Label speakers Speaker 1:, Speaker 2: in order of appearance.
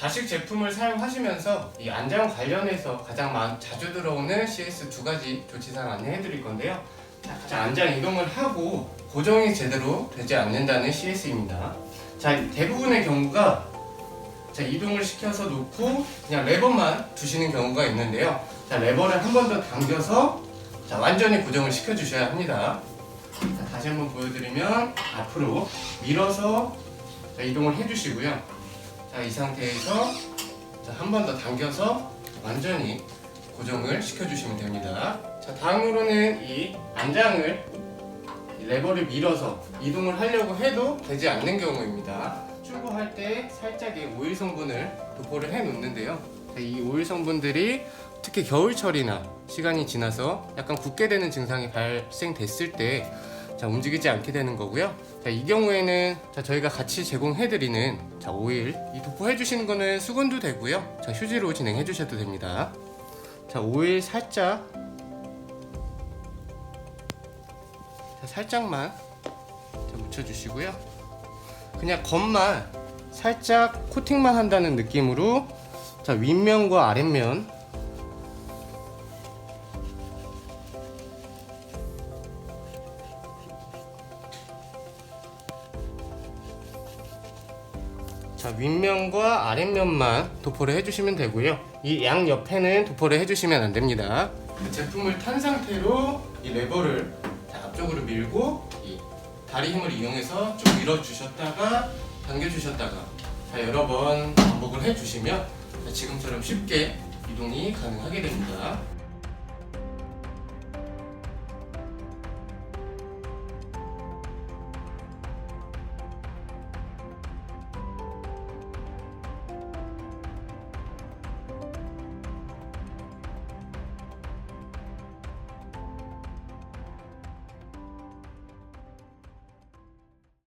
Speaker 1: 가식 제품을 사용하시면서 이 안장 관련해서 가장 많, 자주 들어오는 CS 두 가지 조치사항 안내해 드릴 건데요. 자, 자, 안장 이동을 하고 고정이 제대로 되지 않는다는 CS입니다. 자, 대부분의 경우가 자, 이동을 시켜서 놓고 그냥 레버만 두시는 경우가 있는데요. 자, 레버를 한 번 더 당겨서 자, 완전히 고정을 시켜 주셔야 합니다. 자, 다시 한번 보여드리면 앞으로 밀어서 자, 이동을 해주시고요. 자, 이 상태에서 한 번 더 당겨서 완전히 고정을 시켜주시면 됩니다. 자, 다음으로는 이 안장을 이 레버를 밀어서 이동을 하려고 해도 되지 않는 경우입니다. 출고할 때 살짝 이 오일 성분을 도포를 해 놓는데요. 자, 이 오일 성분들이 특히 겨울철이나 시간이 지나서 약간 굳게 되는 증상이 발생됐을 때 자, 움직이지 않게 되는 거고요. 자, 이 경우에는 자, 저희가 같이 제공해 드리는 자, 오일 이 도포해 주시는 거는 수건도 되고요. 자, 휴지로 진행해 주셔도 됩니다. 자, 오일 살짝 자, 살짝만 자, 묻혀 주시고요. 그냥 겉만 살짝 코팅만 한다는 느낌으로 자, 윗면과 아랫면 자 윗면과 아랫면만 도포를 해주시면 되고요. 이 양 옆에는 도포를 해주시면 안 됩니다. 그 제품을 탄 상태로 이 레버를 자, 앞쪽으로 밀고 이 다리 힘을 이용해서 쭉 밀어주셨다가 당겨주셨다가 자, 여러 번 반복을 해주시면 자, 지금처럼 쉽게 이동이 가능하게 됩니다